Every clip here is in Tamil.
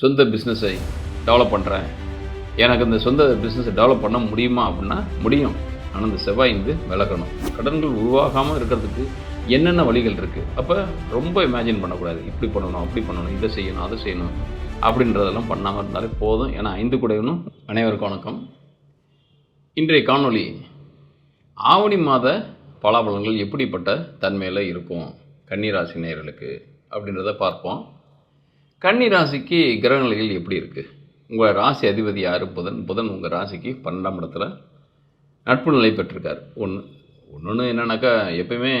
சொந்த பிஸ்னஸை டெவலப் பண்ணுறேன் எனக்கு இந்த சொந்த பிஸ்னஸை டெவலப் பண்ண முடியுமா அப்படின்னா முடியும். ஆனால் இந்த செவ்வாய் வந்து விலகணும். கடன்கள் உருவாகாமல் இருக்கிறதுக்கு என்னென்ன வழிகள் இருக்குது அப்போ ரொம்ப இமேஜின் பண்ணக்கூடாது. இப்படி பண்ணணும் அப்படி பண்ணணும் இதை செய்யணும் அதை செய்யணும் அப்படின்றதெல்லாம் பண்ணாமல் இருந்தாலே போதும். ஏன்னா ஐந்து குடையனும் அனைவருக்கும் வணக்கம். இன்றைய காணொளி ஆவணி மாத பலாபலங்கள் எப்படிப்பட்ட தன்மையில் இருக்கும்? கன்னிராசி நேயர்களுக்கு அப்படின்றத பார்ப்போம். கன்னி ராசிக்கு கிரகநிலைகள் எப்படி இருக்குது உங்கள் ராசி அதிபதி யார்? புதன். புதன் உங்கள் ராசிக்கு பன்னெண்டாம் இடத்துல நட்பு நிலை பெற்றிருக்கார். ஒன்று ஒன்று என்னன்னாக்கா எப்பயுமே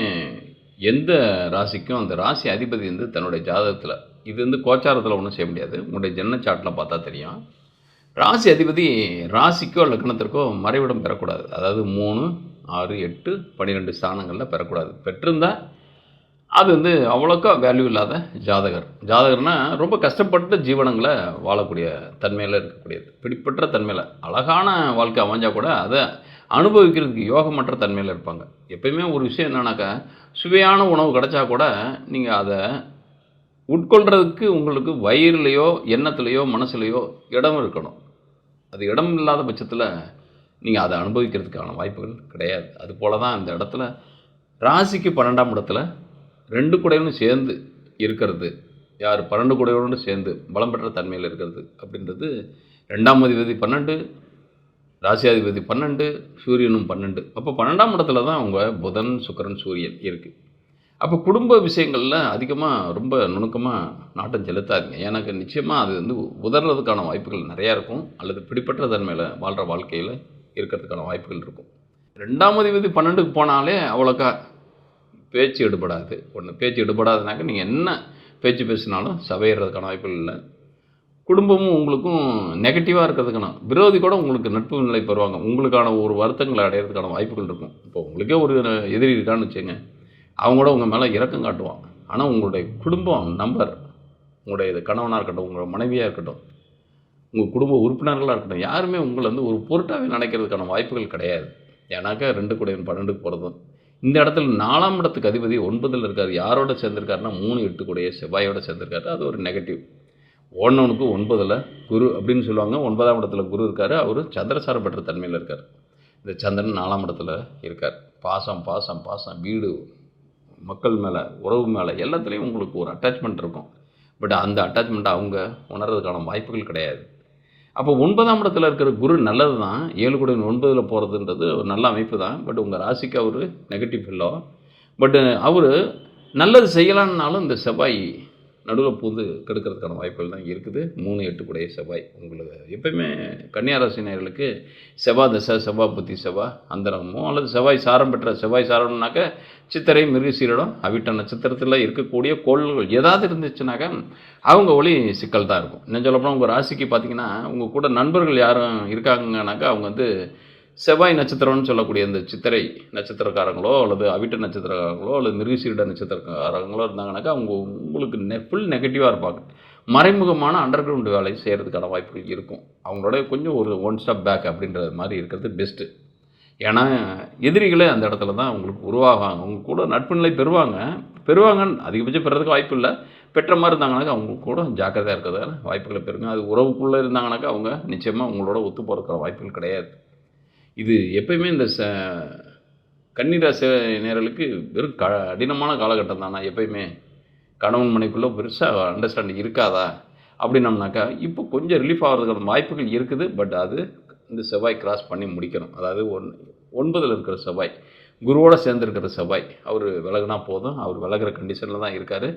எந்த ராசிக்கும் அந்த ராசி அதிபதி வந்து தன்னுடைய ஜாதகத்தில் இது வந்து கோச்சாரத்தில் ஒன்றும் செய்ய முடியாது. உங்களுடைய ஜென்ன பார்த்தா தெரியும். ராசி அதிபதி ராசிக்கோ லக்னத்திற்கோ மறைவிடம் பெறக்கூடாது. அதாவது மூணு ஆறு எட்டு பன்னிரெண்டு ஸ்தானங்களில் பெறக்கூடாது. பெற்றிருந்தால் அது வந்து அவ்வளோக்கா வேல்யூ இல்லாத ஜாதகர். ஜாதகர்னால் ரொம்ப கஷ்டப்பட்டு ஜீவனங்களை வாழக்கூடிய தன்மையில் இருக்கக்கூடியது. பிடிப்பற்ற தன்மையில். அழகான வாழ்க்கை அமைஞ்சால் கூட அதை அனுபவிக்கிறதுக்கு யோகமற்ற தன்மையில் இருப்பாங்க. எப்பயுமே ஒரு விஷயம் என்னன்னாக்கா சுவையான உணவு கிடைச்சா கூட நீங்கள் அதை உட்கொள்கிறதுக்கு உங்களுக்கு வயிறுலையோ எண்ணத்துலேயோ மனசுலையோ இடம் இருக்கணும். அது இடம் இல்லாத பட்சத்தில் நீங்கள் அதை அனுபவிக்கிறதுக்கான வாய்ப்புகள் கிடையாது. அது போல தான் அந்த இடத்துல ராசிக்கு பன்னெண்டாம் இடத்துல ரெண்டு குடையும் சேர்ந்து இருக்கிறது. யார்? பன்னெண்டு குடையோடு சேர்ந்து பலம் பெற்ற தன்மையில் இருக்கிறது அப்படின்றது ரெண்டாம் அதிபதி பன்னெண்டு ராசியாதிபதி பன்னெண்டு சூரியனும் பன்னெண்டு. அப்போ பன்னெண்டாம் இடத்துல தான் அவங்க புதன் சுக்கரன் சூரியன் இருக்குது அப்போ குடும்ப விஷயங்களில் அதிகமாக ரொம்ப நுணுக்கமாக நாட்டம் செலுத்தாதீங்க. எனக்கு நிச்சயமாக அது வந்து உதறதுக்கான வாய்ப்புகள் நிறையா இருக்கும். அல்லது பிடிப்பற்ற தன்மையில் வாழ்கிற வாழ்க்கையில் இருக்கிறதுக்கான வாய்ப்புகள் இருக்கும். ரெண்டாம் அதிபதி பன்னெண்டுக்கு போனாலே அவ்வளோக்கா பேச்சு எடுபடாது. ஒன்று பேச்சு எடுபடாதுனாக்க நீங்கள் என்ன பேச்சு பேசினாலும் சபையிடுறதுக்கான வாய்ப்புகள் இல்லை. குடும்பமும் உங்களுக்கும் நெகட்டிவாக இருக்கிறதுக்கான விரோதி கூட உங்களுக்கு நட்பு நிலை பெறுவாங்க. உங்களுக்கான ஒரு வருத்தங்களை அடையிறதுக்கான வாய்ப்புகள் இருக்கும். இப்போ உங்களுக்கே ஒரு எதிரி இருக்கான்னு வச்சுங்க அவங்க கூட உங்கள் மேலே இரக்கம் காட்டுவான் ஆனால் உங்களுடைய குடும்பம் நம்பர் உங்களுடைய இது கணவனாக இருக்கட்டும் உங்களோட மனைவியாக இருக்கட்டும் உங்கள் குடும்ப உறுப்பினர்களாக இருக்கட்டும் யாருமே உங்களை வந்து ஒரு பொருட்டாகவே நினைக்கிறதுக்கான வாய்ப்புகள் கிடையாது. ஏன்னாக்கா ரெண்டு கூடையும் பன்னெண்டுக்கு போகிறதும் இந்த இடத்துல நாலாம் இடத்துக்கு அதிபதி ஒன்பதில் இருக்கார். யாரோட சேர்ந்திருக்காருன்னா மூணு எட்டு கூடைய செவ்வாயோட சேர்ந்திருக்காரு. அது ஒரு நெகட்டிவ் ஒன்னொன்றுக்கு ஒன்பதில் குரு அப்படின்னு சொல்லுவாங்க. ஒன்பதாம் இடத்துல குரு இருக்கார். அவர் சந்திரசார பெற்ற தன்மையில் இருக்கார். இந்த சந்திரன் நாலாம் இடத்துல இருக்கார். பாசம் பாசம் பாசம் வீடு மக்கள் மேலே உறவு மேலே எல்லாத்துலேயும் உங்களுக்கு ஒரு அட்டாச்மெண்ட் இருக்கும். பட் அந்த அட்டாச்மெண்ட்டை அவங்க உணர்றதுக்கான வாய்ப்புகள் கிடையாது. அப்போ ஒன்பதாம் இடத்துல இருக்கிற குரு நல்லது தான் ஏழு கூட ஒன்பதில் போகிறதுன்றது ஒரு நல்ல அமைப்பு தான் பட் உங்கள் ராசிக்கு அவர் நெகட்டிவ் இல்லை. பட் அவர் நல்லது செய்யலான்னாலும் இந்த செவ்வாய் நடுவில் பூந்து கெடுக்கிறதுக்கான வாய்ப்புகள் தான் இருக்குது. மூணு எட்டு கூடைய செவ்வாய் உங்களுக்கு எப்பயுமே கன்னியாராசி நேர்களுக்கு செவ்வாய் தசை செவ்வாய் புத்தி செவ்வாய் அந்தரமோ அல்லது செவ்வாய் சாரம் பெற்ற செவ்வாய் சாரம்னாக்க சித்திரை மிருகசீரடம் அவிட்ட நட்சத்திரத்தில் இருக்கக்கூடிய கோள்கள் ஏதாவது இருந்துச்சுனாக்கா அவங்க ஒளி சிக்கல் தான் இருக்கும். என்ன சொல்லப்போனால் உங்கள் ராசிக்கு பார்த்தீங்கன்னா உங்கள் கூட நண்பர்கள் யாரும் இருக்காங்கனாக்கா அவங்க வந்து செவ்வாய் நட்சத்திரம்னு சொல்லக்கூடிய இந்த சித்திரை நட்சத்திரக்காரங்களோ அல்லது அவிட்ட நட்சத்திரக்காரங்களோ அல்லது மிருகசீரிட நட்சத்திரக்காரங்களோ இருந்தாங்கனாக்கா அவங்க உங்களுக்கு நெ ஃபுல் நெகட்டிவாக இருப்பாங்க. மறைமுகமான அண்டர் கிரவுண்ட் வேலை செய்கிறதுக்கான வாய்ப்புகள் இருக்கும். அவங்களோட கொஞ்சம் ஒரு ஒன் ஸ்டெப் பேக் அப்படின்றது மாதிரி இருக்கிறது பெஸ்ட்டு ஏன்னா எதிரிகளே அந்த இடத்துல தான் அவங்களுக்கு உருவாகாங்க அவங்க கூட நட்பு நிலை பெறுவாங்க. பெறுவாங்கன்னு அதிகபட்சம் பெறதுக்கு வாய்ப்பு இல்லை. பெற்ற மாதிரி இருந்தாங்கனாக்கா அவங்க கூட ஜாக்கிரதையாக இருக்கிறதால வாய்ப்புகளை பெறுங்க. அது உறவுக்குள்ளே இருந்தாங்கனாக்கா அவங்க நிச்சயமாக உங்களோட ஒத்து போகிறதுக்கான வாய்ப்புகள் கிடையாது. இது எப்பயுமே இந்த ச கன்னிராசி நேரலுக்கு வெறும் க கடினமான காலகட்டம் தானா? எப்பயுமே கணவன் மனைக்குள்ளே பெருசாக அண்டர்ஸ்டாண்டிங் இருக்காதா? அப்படின்னம்னாக்கா இப்போ கொஞ்சம் ரிலீஃப் ஆகிறதுக்கான வாய்ப்புகள் இருக்குது. பட் அது இந்த செவ்வாய் கிராஸ் பண்ணி முடிக்கணும். அதாவது ஒன் ஒன்பதில் இருக்கிற செவ்வாய் குருவோடு சேர்ந்துருக்கிற செவ்வாய் அவர் விலகுனா போதும். அவர் விலகிற கண்டிஷனில் தான் இருக்கார்.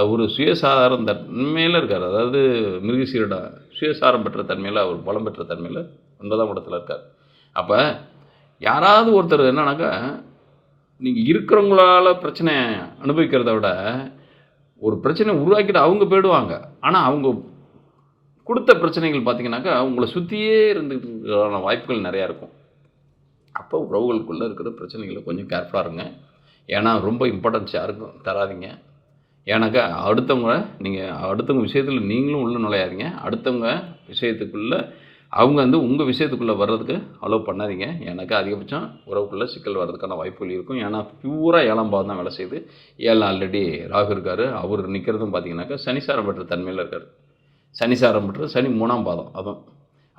அவர் சுயசாதாரம் தன்மையில் இருக்கார். அதாவது மிருகசீரிட சுயசாரம் பெற்ற தன்மையில் அவர் பலம் பெற்ற தன்மையில் ஒன்பதாம் இடத்துல இருக்கார். அப்போ யாராவது ஒருத்தர் என்னன்னாக்கா நீங்கள் இருக்கிறவங்களால பிரச்சனை அனுபவிக்கிறத விட ஒரு பிரச்சனை உருவாக்கிட்டு அவங்க போயிடுவாங்க. ஆனால் அவங்க கொடுத்த பிரச்சனைகள் பார்த்தீங்கன்னாக்கா உங்களை சுற்றியே இருந்துக்கிறதுக்கான வாய்ப்புகள் நிறையா இருக்கும். அப்போ உறவுகளுக்குள்ளே இருக்கிற பிரச்சனைகளை கொஞ்சம் கேர்ஃபுல்லாக இருங்க. ஏன்னா ரொம்ப இம்பார்ட்டன்ஸ் யாருக்கும் தராதிங்க. ஏன்னாக்கா அடுத்தவங்க நீங்கள் அடுத்தவங்க விஷயத்தில் நீங்களும் உள்ளே நுழையாதீங்க. அடுத்தவங்க விஷயத்துக்குள்ளே அவங்க வந்து உங்கள் விஷயத்துக்குள்ளே வர்றதுக்கு அலோவ் பண்ணாதீங்க. எனக்கு அதிகபட்சம் உறவுக்குள்ளே சிக்கல் வர்றதுக்கான வாய்ப்புகள் இருக்கும். ஏன்னா பியூராக ஏழாம் பாவம் தான் வேலை செய்யுது. ஏழு ஆல்ரெடி ராகு இருக்கார். அவர் நிற்கிறதும் பார்த்தீங்கன்னாக்கா சனிசாரம் பெற்ற தன்மையில் இருக்கார். சனி சாரம் பெற்று சனி மூணாம் பாதம் அதுவும்.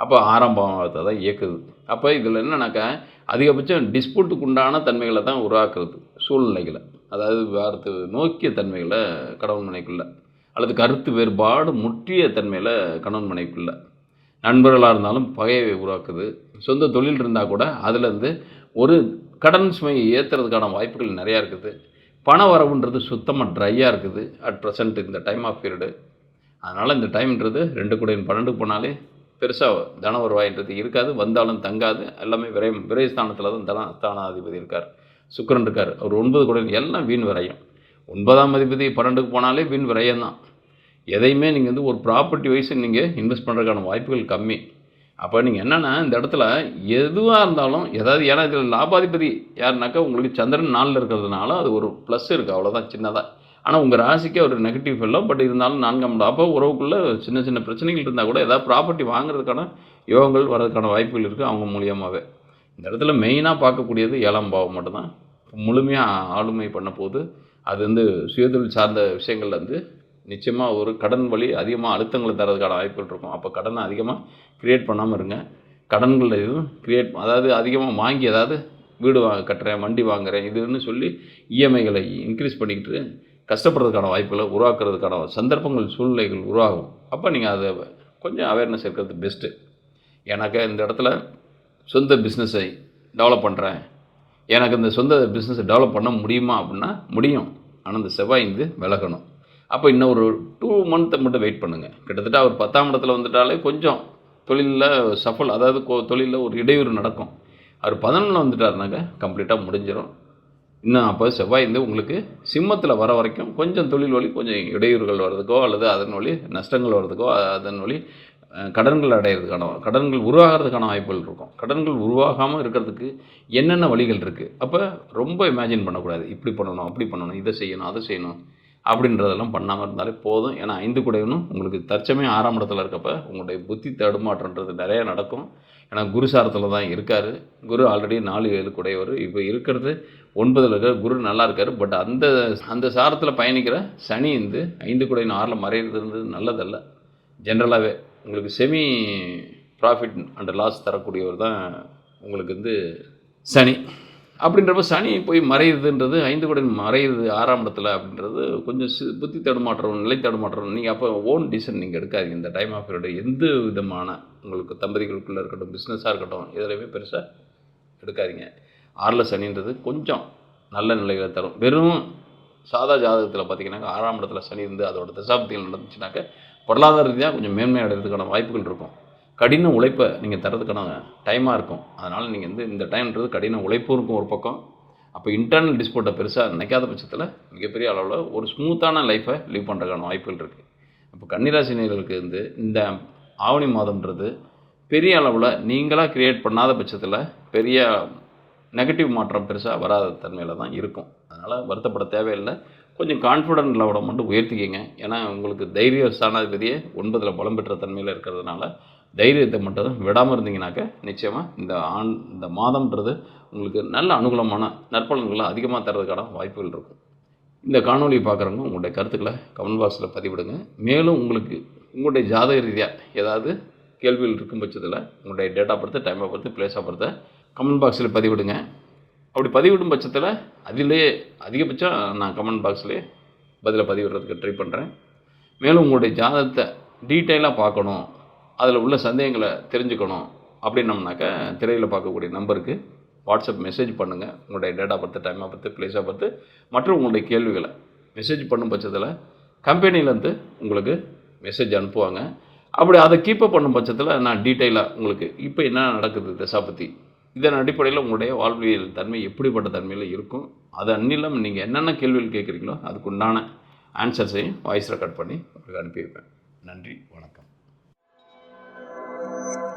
அப்போ ஆறாம் பாவத்தை தான் இயக்குது. அப்போ இதில் என்னன்னாக்கா அதிகபட்சம் டிஸ்பியூட்டுக்கு உண்டான தன்மைகளை தான் உருவாக்குறது சூழ்நிலைகளை. அதாவது வார்த்தை நோக்கிய தன்மைகளை கணவன் மனைக்குள்ளே அல்லது கருத்து வேறுபாடு முற்றிய தன்மையில் கணவன் மனைக்குள்ளே. நண்பர்களாக இருந்தாலும் பகையை உருவாக்குது. சொந்த தொழில் இருந்தால் கூட அதுலேருந்து ஒரு கடன் சுமையை ஏற்றுறதுக்கான வாய்ப்புகள் நிறையா இருக்குது. பண வரவுன்றது சுத்தமாக ட்ரையாக இருக்குது அட் ப்ரெசன்ட் இந்த டைம் ஆஃப் பீரியடு அதனால் இந்த டைம்ன்றது ரெண்டு கூட பன்னெண்டுக்கு போனாலே பெருசாக தன வருவாயின்றது இருக்காது. வந்தாலும் தங்காது. எல்லாமே விரை விரைஸ்தானத்தில் தான் தன ஸ்தானாதிபதி இருக்கார். சுக்கரன் இருக்கார். அவர் ஒன்பது கூட எல்லாம் வீண் விரையும். ஒன்பதாம் அதிபதி பன்னெண்டுக்கு போனாலே வீண் விரயம் தான் எதையுமே நீங்கள் வந்து ஒரு ப்ராப்பர்ட்டி வைஸ் நீங்கள் இன்வெஸ்ட் பண்ணுறதுக்கான வாய்ப்புகள் கம்மி. அப்போ நீங்கள் என்னென்னா இந்த இடத்துல எதுவாக இருந்தாலும் ஏதாவது ஏன்னா இதில் லாபாதிபதி யாருனாக்கா உங்களுக்கு சந்திரன் நாளில் இருக்கிறதுனால அது ஒரு ப்ளஸ் இருக்குது அவ்வளோதான் சின்னதாக ஆனால் உங்கள் ராசிக்கே ஒரு நெகட்டிவ் இல்லை பட் இருந்தாலும் நான்காம் இடம். அப்போ உறவுக்குள்ளே சின்ன சின்ன பிரச்சனைகள் இருந்தால் கூட ஏதாவது ப்ராப்பர்ட்டி வாங்குறதுக்கான யோகங்கள் வர்றதுக்கான வாய்ப்புகள் இருக்குது அவங்க மூலியமாகவே இந்த இடத்துல மெயினாக பார்க்கக்கூடியது ஏழாம் பாவம் மட்டும்தான். முழுமையாக ஆளுமை பண்ண போது அது வந்து சுயதொழில் சார்ந்த விஷயங்கள்ல வந்து நிச்சயமாக ஒரு கடன் வழி அதிகமாக அழுத்தங்களை தரதுக்கான வாய்ப்புகள் இருக்கும். அப்போ கடனை அதிகமாக க்ரியேட் பண்ணாமல் இருங்க. கடன்கள் எதுவும் க்ரியேட் அதாவது அதிகமாக வாங்கி ஏதாவது வீடு வா கட்டுறேன் வண்டி வாங்குறேன் இதுன்னு சொல்லி இஎம்ஐகளை இன்க்ரீஸ் பண்ணிக்கிட்டு கஷ்டப்படுறதுக்கான வாய்ப்புகளை உருவாக்குறதுக்கான சந்தர்ப்பங்கள் சூழ்நிலைகள் உருவாகும். அப்போ நீங்கள் அதை கொஞ்சம் அவேர்னஸ் இருக்கிறது பெஸ்ட்டு எனக்கு இந்த இடத்துல சொந்த பிஸ்னஸை டெவலப் பண்ணுறேன் எனக்கு இந்த சொந்த பிஸ்னஸை டெவலப் பண்ண முடியுமா அப்படின்னா முடியும். ஆனால் இந்த செவ்வாய் வந்து விலகணும். அப்போ இன்னும் ஒரு டூ மந்த்தை மட்டும் வெயிட் பண்ணுங்கள் கிட்டத்தட்ட அவர் பத்தாம் இடத்துல வந்துட்டாலே கொஞ்சம் தொழிலில் சஃபல் அதாவது தொழிலில் ஒரு இடையூறு நடக்கும். அவர் பதினொன்றில் வந்துட்டாருனாக்க கம்ப்ளீட்டாக முடிஞ்சிடும் இன்னும் அப்போ செவ்வாய் வந்து உங்களுக்கு சிம்மத்தில் வர வரைக்கும் கொஞ்சம் தொழில் வழி கொஞ்சம் இடையூறுகள் வர்றதுக்கோ அல்லது அதன் வழி நஷ்டங்கள் வர்றதுக்கோ அதன் வழி கடன்கள் அடையிறதுக்கான கடன்கள் உருவாகிறதுக்கான வாய்ப்புகள் இருக்கும். கடன்கள் உருவாகாமல் இருக்கிறதுக்கு என்னென்ன வழிகள் இருக்குது அப்போ ரொம்ப இமேஜின் பண்ணக்கூடாது. இப்படி பண்ணணும் அப்படி பண்ணணும் இதை செய்யணும் அதை செய்யணும். அப்படின்றதெல்லாம் பண்ணாமல் இருந்தாலே போதும். ஏன்னா ஐந்து குடையனும் உங்களுக்கு தற்சமயம் ஆறாம் இடத்துல இருக்கப்ப உங்களுடைய புத்தி தடுமாற்றன்றது நிறைய நடக்கும். ஏன்னா குரு சாரத்தில் தான் இருக்கார். குரு ஆல்ரெடி நாலு ஏழு குடையவர். இப்போ இருக்கிறது ஒன்பதில் இருக்கிற குரு நல்லா இருக்கார். பட் அந்த அந்த சாரத்தில் பயணிக்கிற சனி வந்து ஐந்து குடையின் ஆறில் மறையிறது நல்லதல்ல. ஜென்ரலாகவே உங்களுக்கு செமி ப்ராஃபிட் அண்ட் லாஸ் தரக்கூடியவர் தான் உங்களுக்கு வந்து சனி. அப்படின்றப்ப சனி போய் மறையுதுன்றது ஐந்து கோடி மறையுது ஆறாம் இடத்துல அப்படின்றது கொஞ்சம் புத்தி தடுமாற்றம் நிலை தடுமாற்றம் நீங்கள் அப்போ ஓன் டிசிஷன் நீங்கள் எடுக்காதீங்க. இந்த டைம் ஆஃப் பீரியட் எந்த விதமான உங்களுக்கு தம்பதிகளுக்குள்ளே இருக்கட்டும் பிஸ்னஸாக இருக்கட்டும் எதுலையுமே பெருசாக எடுக்காதீங்க. ஆறில் சனின்றது கொஞ்சம் நல்ல நிலைகளை தரும். வெறும் சாதா ஜாதகத்தில் பார்த்தீங்கன்னாக்கா ஆறாம் இடத்துல சனி இருந்து அதோட தசாப்திகள் நடந்துச்சுனாக்க பொருளாதார ரீதியாக கொஞ்சம் மேன்மை அடைகிறதுக்கான வாய்ப்புகள் இருக்கும். கடின உழைப்பை நீங்கள் தரதுக்கான டைமாக இருக்கும். அதனால் நீங்கள் வந்து இந்த டைம்ன்றது கடின உழைப்பும் இருக்கும் ஒரு பக்கம். அப்போ இன்டர்னல் டிஸ்போர்ட்டை பெருசாக நினைக்காத பட்சத்தில் மிகப்பெரிய அளவில் ஒரு ஸ்மூத்தான லைஃப்பை லீவ் பண்ணுறதுக்கான வாய்ப்புகள் இருக்குது அப்போ கன்னிராசினியர்களுக்கு வந்து இந்த ஆவணி மாதம்ன்றது பெரிய அளவில் நீங்களாக கிரியேட் பண்ணாத பட்சத்தில் பெரிய நெகட்டிவ் மாற்றம் பெருசாக வராத தன்மையில் தான் இருக்கும். அதனால் வருத்தப்பட தேவையில்லை. கொஞ்சம் கான்ஃபிடென்ட் லெவலை மட்டும் உயர்த்திக்கிங்க. ஏன்னா உங்களுக்கு தைரிய ஸ்தானாதிபதியே ஒன்பதில் பலம் பெற்ற தன்மையில் இருக்கிறதுனால தைரியத்தை மட்டும் விடாமல் இருந்தீங்கனாக்க நிச்சயமாக இந்த ஆண் இந்த மாதம்ன்றது உங்களுக்கு நல்ல அனுகூலமான நற்பலன்களை அதிகமாக தர்றதுக்கான வாய்ப்புகள் இருக்கும். இந்த காணொலியை பார்க்குறவங்க உங்களுடைய கருத்துக்களை கமெண்ட் பாக்ஸில் பதிவிடுங்க. மேலும் உங்களுக்கு உங்களுடைய ஜாதக ரீதியாக ஏதாவது கேள்விகள் இருக்கும் பட்சத்தில் உங்களுடைய டேட்டா பொறுத்து டைமை பொறுத்து பிளேஸாக பொறுத்து கமெண்ட் பாக்ஸில் பதிவிடுங்க. அப்படி பதிவிடும் பட்சத்தில் அதிலே அதிகபட்சம் நான் கமெண்ட் பாக்ஸ்லேயே பதிலை பதிவிடுறதுக்கு ட்ரை பண்ணுறேன் மேலும் உங்களுடைய ஜாதகத்தை டீட்டெயிலாக பார்க்கணும். அதில் உள்ள சந்தேகங்களை தெரிஞ்சுக்கணும் அப்படின்னம்னாக்கா திரையில் பார்க்கக்கூடிய நம்பருக்கு வாட்ஸ்அப் மெசேஜ் பண்ணுங்கள் உங்களுடைய டேட்டா பார்த்து டைமாக பார்த்து பிளேஸாக பார்த்து மற்றும் உங்களுடைய கேள்விகளை. மெசேஜ் பண்ணும் பட்சத்தில் கம்பெனிலேருந்து உங்களுக்கு மெசேஜ் அனுப்புவாங்க. அப்படி அதை கீப்பப் பண்ணும் பட்சத்தில் நான் டீட்டெயிலாக உங்களுக்கு இப்போ என்ன நடக்குது திசா பற்றி இதன் அடிப்படையில் உங்களுடைய வாழ்வியல் தன்மை எப்படிப்பட்ட தன்மையில் இருக்கும்? அது அந்நிலம் நீங்கள் என்னென்ன கேள்விகள் கேட்குறீங்களோ அதுக்கு உண்டான ஆன்சர்ஸையும் வாய்ஸ் ரெக்கார்ட் பண்ணி உங்களுக்கு அனுப்பி வைப்பேன் நன்றி வணக்கம். Thank you.